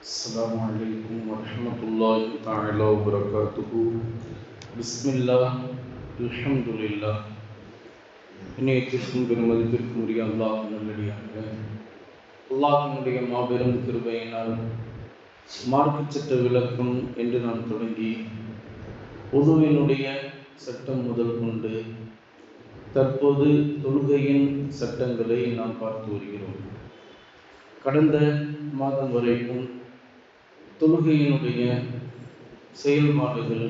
السلام عليكم ورحمة الله تعالى وبركاته بسم الله الحمد لله இணையத்திற்கும் பெருமதிப்பிற்கும் உரிய அல்லாஹ் நல்லடியாக அல்லாஹினுடைய மாபெரும் கிருபையினால் மார்க்க சட்ட விளக்கம் என்று நாம் தொடங்கி பொதுவினுடைய சட்டம் முதல் கொண்டு தற்போது தொழுகையின் சட்டங்களை நாம் பார்த்து வருகிறோம் கடந்த மாதம் வரைக்கும் தொழுகையினுடைய செயல்பாடுகள்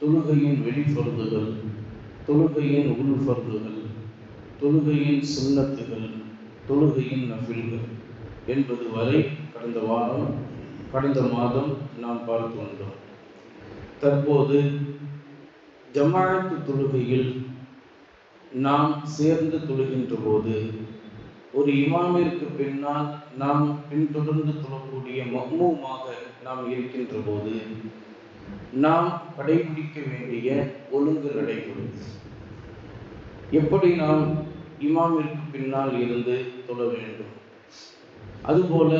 தொழுகையின் வெளிப்பொருதுகள் தொழுகையின் உள்பொருதுகள் தொழுகையின் சுண்ணத்துகள் தொழுகையின் நபில்கள் என்பது வரை கடந்த வாரம் கடந்த மாதம் நாம் பார்த்து வந்தோம். தற்போது ஜமாஅத்து தொழுகையில் நாம் சேர்ந்து தொழுகின்ற போது ஒரு இமாமிற்கு பின்னால் நாம் பின்தொடர்ந்து தொழக்கூடிய மஹ்மூமாக நாம் இருக்கின்ற போது நாம் கடைபிடிக்க வேண்டிய ஒழுங்கு நடைமுறை எப்படி நாம் இமாமிற்கு பின்னால் இருந்து தொழ வேண்டும்? அதுபோல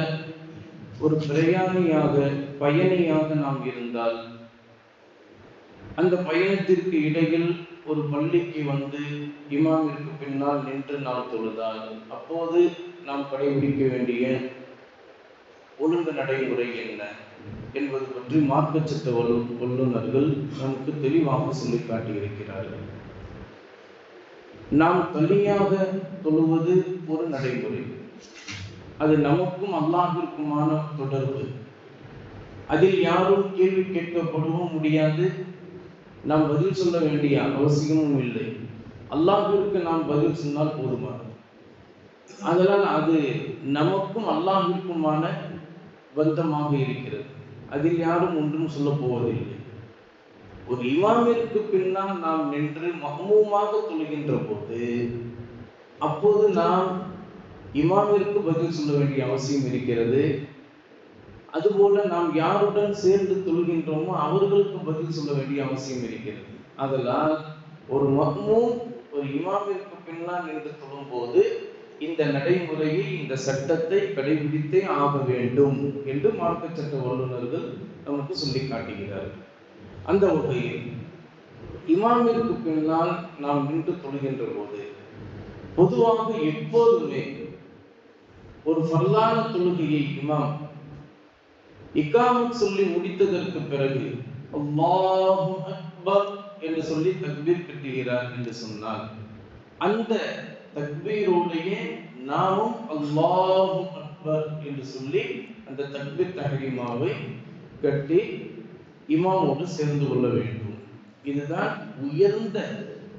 ஒரு பிரயாணியாக பயணியாக நாம் இருந்தால் அந்த பயணத்திற்கு இடையில் ஒரு பள்ளிக்கு வந்து இமாமிற்கு பின்னால் நின்று நாம் தொழுதால் அப்போது நாம் கடைபிடிக்க வேண்டிய ஒழுங்கு நடைமுறை என்ன என்பது பற்றி மார்க்கச்சட்ட வல்லு வல்லுநர்கள் நமக்கு தெளிவாக சொல்லி காட்டியிருக்கிறார்கள். நாம் தனியாக தொழுவது ஒரு நடைமுறை. அது நமக்கும் அல்லாஹிற்குமான தொடர்பு. அதில் யாரும் கேள்வி கேட்கப்படவும் முடியாது. நாம் பதில் சொல்ல வேண்டிய அவசியமும் இல்லை. அல்லாஹிற்கு நாம் பதில் சொன்னால் போதுமானது அதனால் அது நமக்கும் அல்லாஹிற்குமான பந்தமாக இருக்கிறது. அதில் யாரும் ஒன்றும் சொல்ல போவதில்லை. ஒரு இமாமிற்கு பின்னால் நாம் நின்று மகமூமாக தொழுகின்ற போது அப்போது நாம் இமாமிற்கு பதில் சொல்ல வேண்டிய அவசியம் இருக்கிறது. அதுபோல நாம் யாருடன் சேர்ந்து தொழுகின்றோமோ அவர்களுக்கு பதில் சொல்ல வேண்டிய அவசியம் இருக்கிறது. அதனால் ஒரு மக்மும் ஒரு இமாமிற்கு பின்னால் நின்று தொழும் போது இந்த நடைமுறையை இந்த சட்டத்தை கடைபிடித்தே ஆக வேண்டும் என்று மார்க்க சட்ட வல்லுநர்கள் நமக்கு சொல்லி காட்டுகிறார்கள். அந்த வகையில் இமாமிற்கு பின்னால் நாம் நின்று தொழுகின்ற போது பொதுவாக எப்போதுமே ஒரு ஃபர்லான தொழுகையை இமாம் இக்காமத் சொல்லி முடித்ததற்கு பிறகு அல்லாஹு அக்பர் என்று சொல்லி தக்பீர் கட்டுகிறார் என்று சொன்னால் அந்த தக்பீரோடையே நாமும் அல்லாஹு அக்பர் என்று சொல்லி அந்த தக்பீர் தஹரிமாவை கட்டி இமாமோடு சேர்ந்து கொள்ள வேண்டும். இதுதான் உயர்ந்த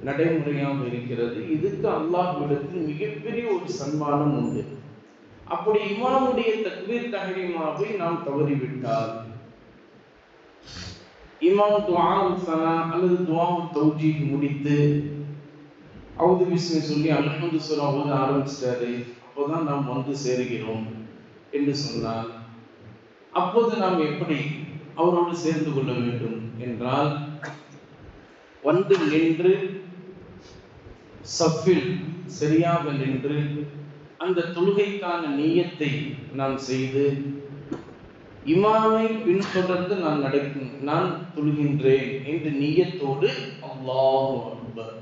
நடைமுறையாக இருக்கிறது. இதுக்கு அல்லாஹ்விடத்தில் மிகப்பெரிய ஒரு சன்மானம் உண்டு. அப்படி இமாமுடைய தக்பீர் தகரீமாவை நாம் தவறிவிட்டால். இமாம் துஆவுல் சனா அல்லது துஆவுல் தௌஜி முடித்து அவுது பிஸ்மி சொல்லி அல்ஹமது சூரா ஓத ஆரம்பிச்சிட்டாரு. அப்போதான் நாம் வந்து சேருகிறோம் என்று சொன்னால் அப்போது நாம் எப்படி அவரோடு சேர்ந்து கொள்ள வேண்டும் என்றால் வந்து நின்று சஃபில் சரியாக நின்று அந்த தொழுகைக்கான நீயத்தை நான் செய்து இமாமை பின்தொடர்ந்து நான் நடக்கும் நான் தொழுகின்றேன் என்று நீயத்தோடு அல்லாஹு அக்பர்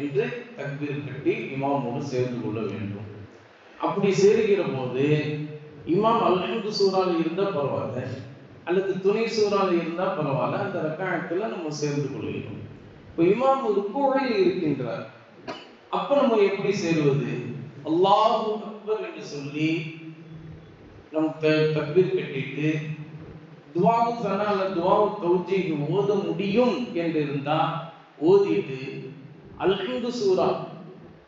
என்று தக்பீர் கட்டி இமாமோடு சேர்ந்து கொள்ள வேண்டும். அப்படி சேருகிற போது இமாம் அல்ஹம்து சூறால இருந்தால் பரவாயில்ல அல்லது துணை சூறால இருந்தால் பரவாயில்ல அந்த ரக்காயத்தில் நம்ம சேர்ந்து கொள்கிறோம் இப்போ இமாம் ருக்குவில் இருக்கின்றார். அப்போ நம்ம எப்படி சேருவது? அல்லாஹு அக்பர் என்று சொல்லி நம் தக்பீர் கட்டிட்டு துவாவு சனால துவாவும் தௌஜிக்கு ஓத முடியும் என்று இருந்தா ஓதிட்டு அல்ஹந்து சூரா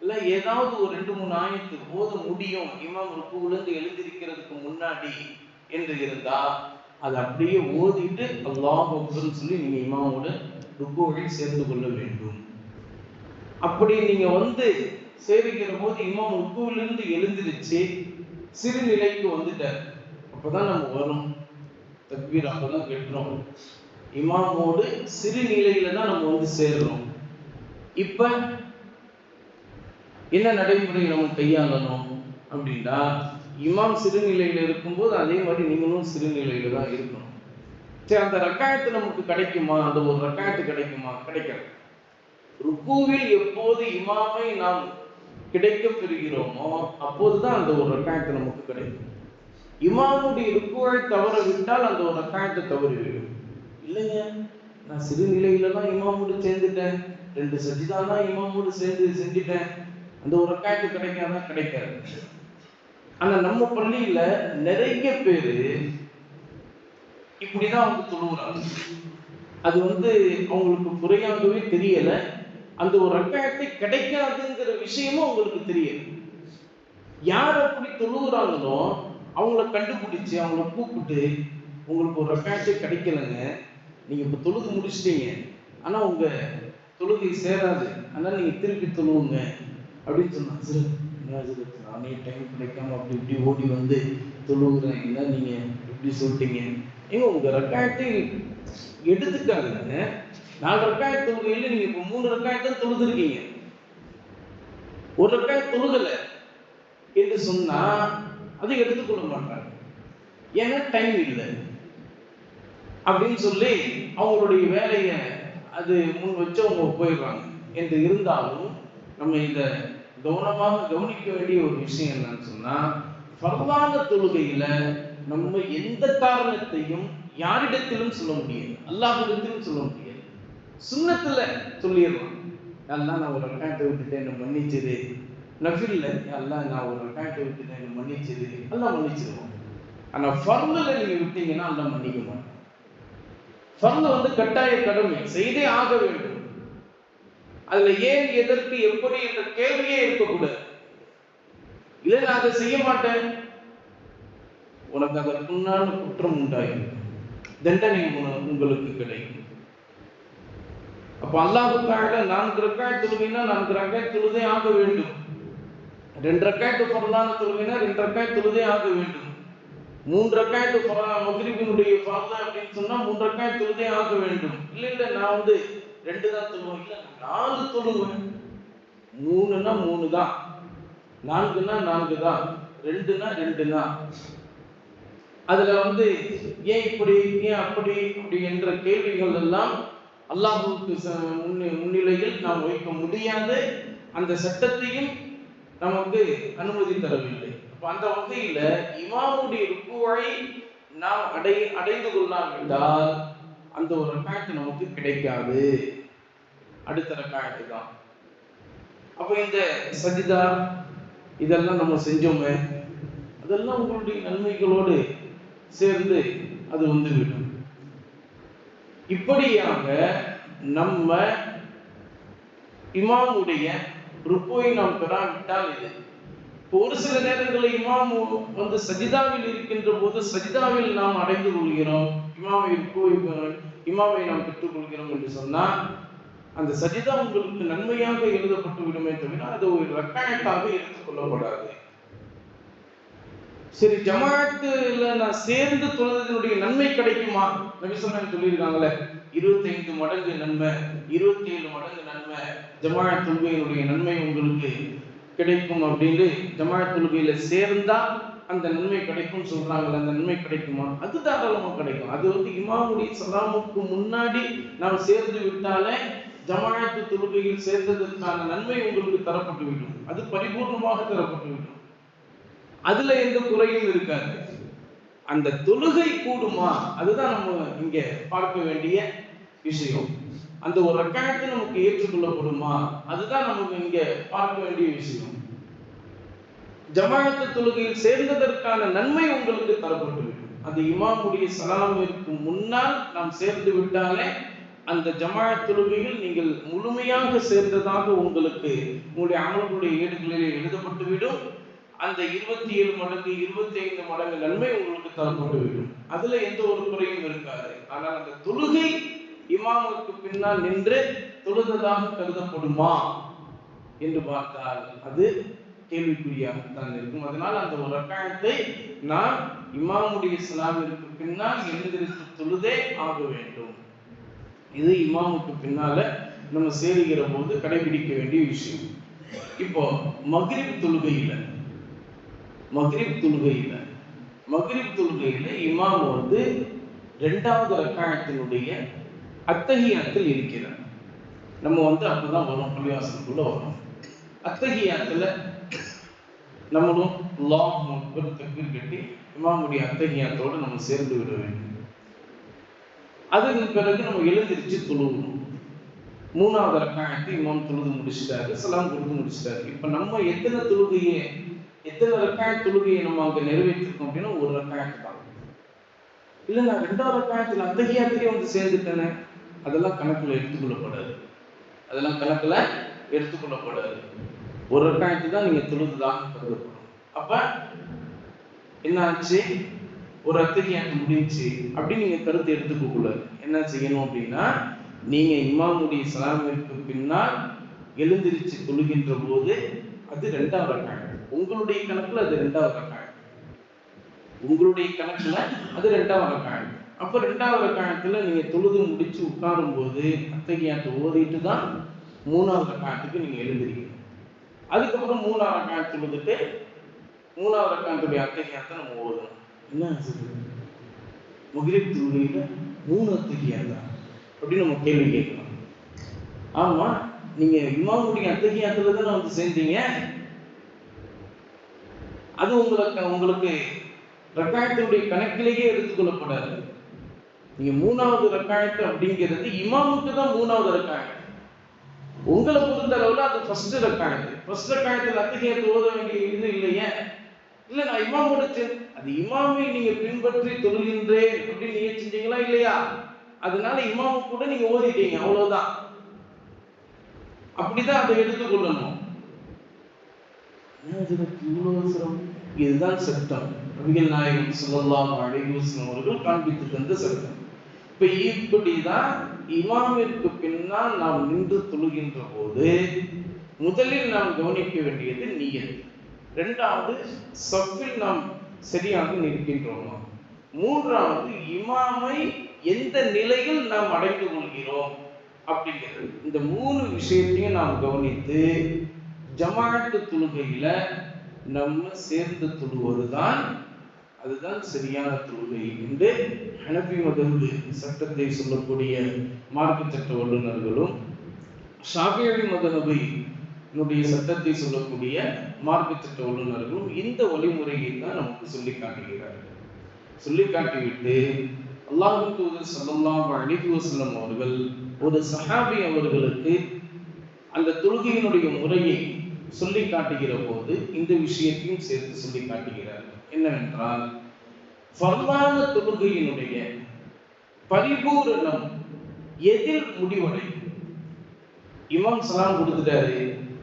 இல்ல ஏதாவது ஒரு ரெண்டு மூணு ஆயத்து ஓத முடியும் இமாம் ருக்கு விழுந்து எழுந்திருக்கிறதுக்கு முன்னாடி என்று இருந்தா அதை அப்படியே ஓதிட்டு அல்லாஹ் அக்பர்னு சொல்லி நீங்க இமாமோட ருக்குவில் சேர்ந்து கொள்ள வேண்டும். அப்படி நீங்க வந்து சேவிக்கிற போது இமாம் ருக்குவிலிருந்து எழுந்திருச்சு சிறுநிலைக்கு வந்துட்டார். அப்பதான் நம்ம வரும். தக்பீர் அப்பதான் கெட்டுறோம். இமாமோடு சிறுநிலையில தான் நம்ம வந்து சேர்றோம். இப்ப என்ன நடைமுறை நம்ம கையாளணும் அப்படின்னா இமாம் சிறுநிலையில இருக்கும்போது அதே மாதிரி நீங்களும் சிறுநிலையில தான் இருக்கணும். சரி அந்த ரக்காயத்து நமக்கு கிடைக்குமா? அந்த ஒரு ரக்காயத்து கிடைக்குமா? கிடைக்காது ருக்குவில் எப்போது இமாமை நாம் கிடைக்க பெறுகிறோமோ அப்போதுதான் அந்த ஒரு ரக்காயத்து நமக்கு கிடைக்கும். இமாமுடைய ருக்குவை தவற விட்டால் அந்த ஒரு ரக்காயத்தை தவறிவிடும் இல்லைங்க நான் சிறுநிலையில தான் இமாமோடு சேர்ந்துட்டேன். ரெண்டு சஜிதா தான் இமாமோடு சேர்ந்து செஞ்சுட்டேன். அந்த ஒரு ரக்காயத்து கிடைக்காதான் கிடைக்காது. ஆனா நம்ம பள்ளியில நிறைய பேரு இப்படிதான் வந்து தொழுகிறாங்க அது வந்து அவங்களுக்கு குறையாகவே தெரியலை. அந்த ஒரு ரக்காயத்தை கிடைக்காதுங்கிற விஷயமும் அவங்களுக்கு தெரியாது. யார் அப்படி தொழுகிறாங்களோ அவங்கள கண்டுபிடிச்சு அவங்கள கூப்பிட்டு உங்களுக்கு ஒரு ரக்காயத்தை கிடைக்கலங்க. நீங்க இப்ப தொழுது முடிச்சிட்டீங்க. ஆனா உங்க தொழுகை சேராது. அதனால நீங்க திருப்பி தொழுவுங்க. அப்படின்னு சொன்னாங்க. சார் என்ன நானே டைம் கிடைக்காம அப்படி இப்படி ஓடி வந்து தொழுகிறேன். என்ன நீங்க இப்படி சொல்லிட்டீங்க? ஏங்க உங்க ரக்காயத்தை எடுத்துக்காதுங்க. நாலு ரக்காய் தொழுகையில நீங்க இப்ப மூணு ரக்காயத்தை தொழுதுருக்கீங்க. ஒரு ரக்காய் தொழுகல என்று சொன்னா அதை எடுத்துக்கொள்ள மாட்டாங்க. ஏன்னா டைம் இல்லை. அப்படின்னு சொல்லி அவங்களுடைய வேலையை அது முன் வச்சு அவங்க போயிடுறாங்க. என்று இருந்தாலும் நம்ம இதை கவனமாக கவனிக்க வேண்டிய ஒரு விஷயம் என்னன்னு சொன்னா பரவான தொழுகையில நம்ம எந்த காரணத்தையும் யாரிடத்திலும் சொல்ல முடியாது. அல்லாஹிடத்திலும் சொல்ல முடியாது. சுண்ணத்துல சொல்லிடலாம் எல்லாம் நான் ஒரு ரக்காயத்தை விட்டுட்டேன் என்ன மன்னிச்சது நஃபில்ல எல்லாம் நான் ஒரு ரக்காயத்தை விட்டுட்டேன் என்ன மன்னிச்சது எல்லாம் மன்னிச்சிருவோம் ஆனா ஃபர்லில் நீங்க விட்டீங்கன்னா அல்லாஹ் மன்னிக்க மாட்டேன். ஃபர்ல் வந்து கட்டாய கடமை செய்தே ஆக வேண்டும். அதுல ஏன் எதற்கு எப்படி என்ற கேள்வியே இருக்கக்கூடாது. இல்லை நான் அதை செய்ய மாட்டேன். உனக்கு அதற்குண்டான குற்றம் உண்டாயிரும். தண்டனை உங்களுக்கு கிடைக்கும். அப்ப அல்லாஹுக்காக நான்கு ரக்காய் தொழுகைனா நான்கு ரக்காய் தொழுதே ஆக வேண்டும். ரெண்டு ரக்காய்த்து பரலான தொழுகைனா ரெண்டு ரக்காய் தொழுதே ஆக வேண்டும். மூன்று ரக்காய்த்து பரலா மகிரிபினுடைய ஃபார்தா அப்படின்னு சொன்னா மூன்று ரக்காய் தொழுதே ஆக வேண்டும். இல்ல இல்ல நான் வந்து ரெண்டு தான் தொழுவேன். இல்ல நாலு தொழுவேன். மூணுன்னா மூணு தான். நான்குன்னா நான்கு தான். ரெண்டுனா ரெண்டு தான். அதுல வந்து ஏன் இப்படி ஏன் அப்படி அப்படி என்ற கேள்விகள் எல்லாம் அல்லாஹுக்கு ச- முன்னிலையில் நாம் வைக்க முடியாது அந்த சட்டத்தையும் நமக்கு அனுமதி தரவில்லை. அப்ப அந்த வகையில இமாமுடைய ருக்குவை நாம் அடை அடைந்து கொள்ளாவிட்டால் அந்த ஒரு ரக்காயத்து நமக்கு கிடைக்காது. அடுத்த ரக்காயத்து தான். அப்ப இந்த சஜிதா இதெல்லாம் நம்ம செஞ்சோமே அதெல்லாம் உங்களுடைய நன்மைகளோடு சேர்ந்து அது வந்துவிடும். இப்படியாக நம்ம இமாமுடைய ருப்போய் நாம் பெறாவிட்டால் இது ஒரு சில நேரங்களில் இமாம் வந்து சஜிதாவில் இருக்கின்ற போது சஜிதாவில் நாம் அடைந்து கொள்கிறோம். இமாமை ருப்போய் இமாமை நாம் பெற்றுக்கொள்கிறோம் என்று சொன்னால் அந்த சஜிதா உங்களுக்கு நன்மையாக எழுதப்பட்டு விடுமே தவிர அது ஒரு ரக்காயத்தாக எடுத்துக்கொள்ளப்படாது சரி ஜமாத்துல நான் சேர்ந்து தொழுதனுடைய நன்மை கிடைக்குமா? நபிசம்மன் சொல்லியிருக்காங்களே இருபத்தைந்து மடங்கு நன்மை இருபத்தி ஏழு மடங்கு நன்மை ஜமாத் தொழுகையினுடைய நன்மை உங்களுக்கு கிடைக்கும் அப்படின்னு ஜமாத் தொழுகையில சேர்ந்தா அந்த நன்மை கிடைக்கும் சொல்றாங்கல்ல அந்த நன்மை கிடைக்குமா? அது தாராளமா கிடைக்கும். அது வந்து இமாமுடைய சலாமுக்கு முன்னாடி நாம் சேர்ந்து விட்டாலே ஜமாயத்து தொழுகையில் சேர்ந்ததற்கான நன்மை உங்களுக்கு தரப்பட்டு விடும் அது பரிபூர்ணமாக தரப்பட்டு விடும் அதுல எந்த குறையும் இருக்காது. அந்த தொழுகை கூடுமா? அதுதான் நம்ம இங்க பார்க்க வேண்டிய விஷயம். அந்த ஒரு ரக்காயத்தை நமக்கு ஏற்றுக்கொள்ளப்படுமா? அதுதான் நமக்கு இங்க பார்க்க வேண்டிய விஷயம். ஜமாயத்து தொழுகையில் சேர்ந்ததற்கான நன்மை உங்களுக்கு தரப்பட்டுவிடும் அந்த இமாமுடைய சலாமிற்கு முன்னால் நாம் சேர்ந்து விட்டாலே அந்த ஜமாயத் தொழுகையில் நீங்கள் முழுமையாக சேர்ந்ததாக உங்களுக்கு உங்களுடைய அமல்களுடைய ஏடுகளிலே எழுதப்பட்டுவிடும். அந்த இருபத்தி ஏழு மடங்கு இருபத்தி ஐந்து மடங்கு நன்மை உங்களுக்கு தரப்பட்டுவிடும். அதுல எந்த ஒரு குறையும் இருக்காது. ஆனால் அந்த தொழுகை இமாமுக்கு பின்னால் நின்று தொழுததாக கருதப்படுமா என்று பார்த்தால் அது கேள்விக்குறியாகத்தான் இருக்கும். அதனால் அந்த ஒரு ரக்காயத்தை நான் இமாமுடைய இஸ்லாமிற்கு பின்னால் எழுந்திருத்து தொழுதே ஆக வேண்டும். இது இமாமுக்கு பின்னால நம்ம சேருகிற போது கடைபிடிக்க வேண்டிய விஷயம். இப்போ மக்ரிப் தொழுகையில மக்ரிப் தொழுகையில மக்ரிப் தொழுகையில இமாம் வந்து ரெண்டாவது ரக்காயத்தினுடைய அத்தகையத்தில் இருக்கிறார். நம்ம வந்து அப்பதான் வரும் பள்ளிவாசலுக்குள்ள வரும். அத்தகையத்துல நம்மளும் லாங் தக்பீர் கட்டி இமாமுடைய அத்தகையத்தோடு நம்ம சேர்ந்து விட வேண்டும். அதுக்கு பிறகு நம்ம எழுந்திரிச்சு தொழுகணும். மூணாவது ரக்காயத்தை இமாம் தொழுது முடிச்சிட்டாரு சலாம் கொடுத்து முடிச்சிட்டாரு. இப்ப நம்ம எத்தனை தொழுகையை எத்தனை ரக்காய தொழுகையை நம்ம அங்க நிறைவேற்றிருக்கோம் அப்படின்னா ஒரு ரக்காயத்து தான். இல்ல நான் ரெண்டாவது ரக்காயத்துல அத்தகையாத்திலே வந்து சேர்ந்துட்டேனே அதெல்லாம் கணக்குல எடுத்துக்கொள்ளப்படாது. அதெல்லாம் கணக்குல எடுத்துக்கொள்ளப்படாது. ஒரு ரக்காயத்து தான் நீங்க தொழுதுதான் கருதப்படும். அப்ப என்ன ஆச்சு? ஒரு அத்தகையாத்து முடிஞ்சு அப்படின்னு நீங்க கருத்து எடுத்துக்க கூடாது என்ன செய்யணும் அப்படின்னா நீங்க இமாமுடைய சலாமிற்கு பின்னால் எழுந்திருச்சு தொழுகின்ற போது அது ரெண்டாவது ரக்காயம். உங்களுடைய கணக்குல அது ரெண்டாவது ரக்காயம் உங்களுடைய கணக்குல அது ரெண்டாவது ரக்காயம் அப்ப ரெண்டாவது ரக்காயத்துல நீங்க தொழுது முடிச்சு உட்காரும் போது அத்தகையாத்தை ஓதிட்டு தான் மூணாவது ரக்காயத்துக்கு நீங்க எழுந்திருக்கீங்க. அதுக்கப்புறம் மூணாவது ரக்காயம் தொழுதுட்டு மூணாவது ரக்காயத்துடைய அத்தகையாத்தை நம்ம ஓதணும். என்ன முகிரிப் தொழுகையில மூணு அத்தகையாத்தா அப்படின்னு நம்ம கேள்வி கேட்கலாம். ஆமா நீங்க இமாமுடைய அத்தகையாத்துல தானே வந்து சேர்ந்தீங்க. அது உங்களுக்கு உங்களுக்கு ரக்காயத்தினுடைய கணக்கிலேயே எடுத்துக்கொள்ளப்படாது நீங்க மூணாவது ரக்காயத்து அப்படிங்கிறது இமாமுக்கு தான் மூணாவது ரக்காயம். உங்களை பொறுத்த அளவுல அது ஃபர்ஸ்ட் ரக்காயத்து ஃபர்ஸ்ட் ரக்காயத்தில் அத்தகையத்து ஓத வேண்டிய இது இல்லையே? இல்ல நான் இமாமோட சேர்ந்து அது இமாமை நீங்க பின்பற்றி தொழுகின்றேன் அப்படின்னு நீங்க செஞ்சீங்களா இல்லையா? அதனால இமாமு கூட நீங்க ஓதிட்டீங்க அவ்வளவுதான். அப்படிதான் அதை எடுத்துக்கொள்ளணும் இவ்வளவு சிரமம்? இதுதான் சட்டம். நபிகள் நாயகம் சொல்லலாம் அலைஹி அவர்கள் காண்பித்து தந்த சட்டம். இப்ப இப்படிதான் இமாமிற்கு பின்னால் நாம் நின்று தொழுகின்ற போது முதலில் நாம் கவனிக்க வேண்டியது நீயல் இரண்டாவது சஃபில் நாம் சரியாக நிற்கின்றோமா? மூன்றாவது இமாமை எந்த நிலையில் நாம் அடைந்து கொள்கிறோம்? அப்படிங்கிறது. இந்த மூணு விஷயத்தையும் நாம் கவனித்து ஜமாட்டு தொழுகையில நம்ம சேர்ந்து தொழுவதுதான் அதுதான் சரியான தொழுகை என்று ஹனபி மதகு சட்டத்தை சொல்லக்கூடிய மார்க்க சட்ட வல்லுநர்களும் ஷாபியடி மதநபை என்னுடைய சட்டத்தை சொல்லக்கூடிய மார்க்க சட்ட வல்லுநர்களும் இந்த வழிமுறையை தான் நமக்கு சொல்லி காட்டுகிறார்கள். சொல்லி காட்டிவிட்டு அல்லாஹு தூதர் ஸல்லல்லாஹு அலைஹி வசலம் அவர்கள் ஒரு சஹாபி அவர்களுக்கு அந்த தொழுகையினுடைய முறையை சொல்லி காட்டுகிற போது இந்த விஷயத்தையும் சேர்த்து சொல்லி காட்டுகிறார் என்னவென்றால் ஃபர்லான தொழுகையினுடைய பரிபூரணம் எதில் முடிவடையும் இமாம் சலாம் கொடுத்துட்டாரு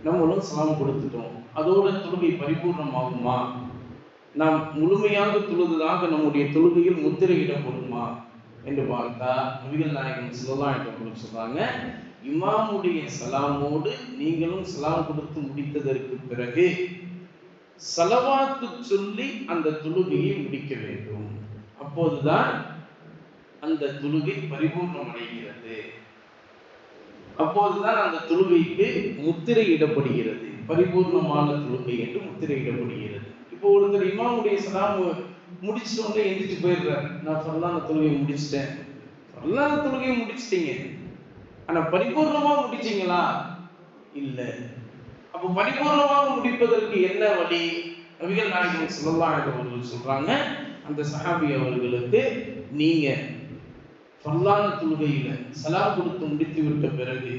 நம்மளும் சலாம் கொடுத்துட்டோம். அதோட தொழுகை பரிபூர்ணமாகுமா? நாம் முழுமையாக தொழுதுதாக நம்முடைய தொழுகையில் முத்திரையிடப்படுமா? என்று பார்த்தா நபிகள் நாயகம் ஸல்லல்லாஹு என்று சொல்றாங்க இமாமுடைய சலாமோடு நீங்களும் சலாம் கொடுத்து முடித்ததற்கு பிறகு சலவாத்து சொல்லி அந்த தொழுகையை முடிக்க வேண்டும். அப்போதுதான் அந்த தொழுகை பரிபூர்ணம் அடைகிறது அப்போதுதான் அந்த தொழுகைக்கு முத்திரையிடப்படுகிறது. பரிபூர்ணமான தொழுகை என்று முத்திரையிடப்படுகிறது. இப்போ ஒருத்தர் இமாமுடைய சலாம் முடிச்சிட்ட உடனே எந்திரிச்சு போயிடுறாரு. நான் ஃபர்லான தொழுகையை முடிச்சிட்டேன். சொல்லாத தொழுகையை முடிச்சிட்டீங்க. ஆனா பரிபூர்ணமா முடிச்சீங்களா? இல்ல. அப்ப பரிபூர்ணமாக முடிப்பதற்கு என்ன வழி? நபிகள் நாயகம் ஸல்லல்லாஹு அவர்கள் சொல்றாங்க அந்த சஹாபி அவர்களுக்கு நீங்க ஃபர்லான தொழுகையில சலாம் கொடுத்து முடித்து விட்ட பிறகு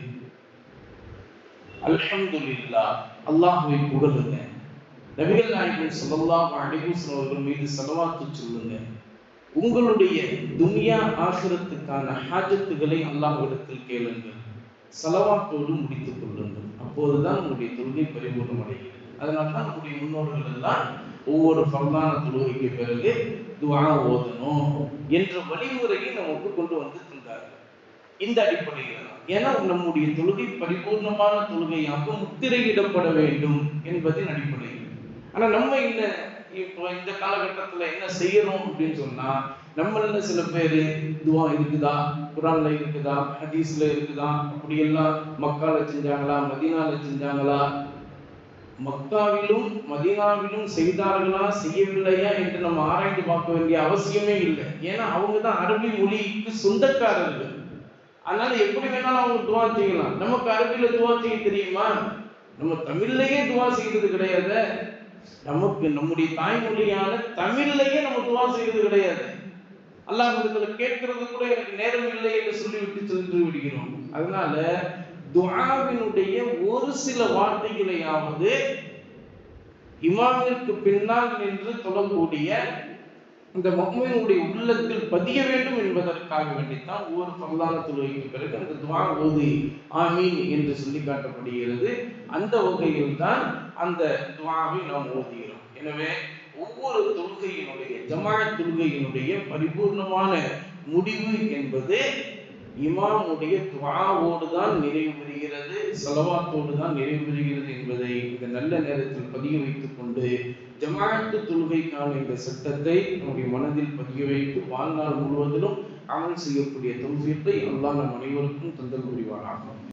அல்ஹம்துலில்லாஹ் அல்லாஹுவை புகழுங்க. நபிகள் நாயகம் ஸல்லல்லாஹு அலைஹி வஸல்லம் அவர்கள் மீது ஸலவாத்து சொல்லுங்க. உங்களுடைய துன்யா ஆசிரத்துக்கான ஹாஜத்துகளை அல்லாஹ்விடத்தில் கேளுங்கள். செலவாட்டோடு முடித்துக் கொள்ளுங்கள். அப்போதுதான் உங்களுடைய தொழுகை பரிபூர்ணம் அடைகிறது. அதனால தான் நம்முடைய முன்னோர்கள் எல்லாம் ஒவ்வொரு ஃபர்லான தொழுகைக்கு பிறகு துவா ஓதணும் என்ற வழிமுறையை நமக்கு கொண்டு வந்து தந்தார்கள். இந்த அடிப்படையில் தான். ஏன்னா நம்முடைய தொழுகை பரிபூர்ணமான தொழுகையாக முத்திரையிடப்பட வேண்டும் என்பதின் அடிப்படையில். ஆனா நம்ம என்ன இப்போ இந்த காலகட்டத்துல என்ன செய்யறோம் அப்படின்னு சொன்னா நம்மள சில பேரு துவா இருக்குதா குரான்ல இருக்குதா ஹதீஸ்ல இருக்குதா அப்படி எல்லாம் மக்கால செஞ்சாங்களா மதீனால செஞ்சாங்களா? மக்காவிலும் மதீனாவிலும் செய்தார்களா செய்யவில்லையா என்று நம்ம ஆராய்ந்து பார்க்க வேண்டிய அவசியமே இல்லை. ஏன்னா அவங்க தான் அரபி மொழிக்கு சொந்தக்காரர்கள். அதனால எப்படி வேணாலும் அவங்க துவா செய்யலாம். நமக்கு அரபியில துவா செய்ய தெரியுமா? நம்ம தமிழ்லயே துவா செய்யறது கிடையாது. நமக்கு நம்முடைய தாய்மொழியான தமிழ்லயே நம்ம துவா செய்வது கிடையாது. அல்லாஹ் இதுல கேட்கறது கூட எனக்கு நேரம் இல்லை என்று சொல்லிவிட்டு சென்று விடுகிறோம். அதனால துவாவினுடைய ஒரு சில வார்த்தைகளையாவது இமாமிற்கு பின்னால் நின்று தொடரக்கூடிய இந்த மொஹ்மினுடைய உள்ளத்தில் பதிய வேண்டும் என்பதற்காக வேண்டித்தான் ஒவ்வொரு பரலான தொழுகைக்கு பிறகு அந்த துவா ஓது ஆமீன் என்று சொல்லி காட்டப்படுகிறது. அந்த வகையில் தான் அந்த துவாவை நாம் ஓதுகிறோம். எனவே ஒவ்வொரு தொழுகையினுடைய ஜமாத் தொழுகையினுடைய பரிபூர்ணமான முடிவு என்பது இமாமுடைய துவாவோடு தான் நிறைவு பெறுகிறது செலவாத்தோடு தான் நிறைவு பெறுகிறது என்பதை இந்த நல்ல நேரத்தில் பதிய வைத்துக் கொண்டு ஜமாத்து தொழுகைக்கான இந்த சட்டத்தை நம்முடைய மனதில் பதிய வைத்து வாழ்நாள் முழுவதிலும் அமல் செய்யக்கூடிய தொல்ஃபீத்தை எல்லாம் நம் அனைவருக்கும் தந்தல் புரிவானாகும்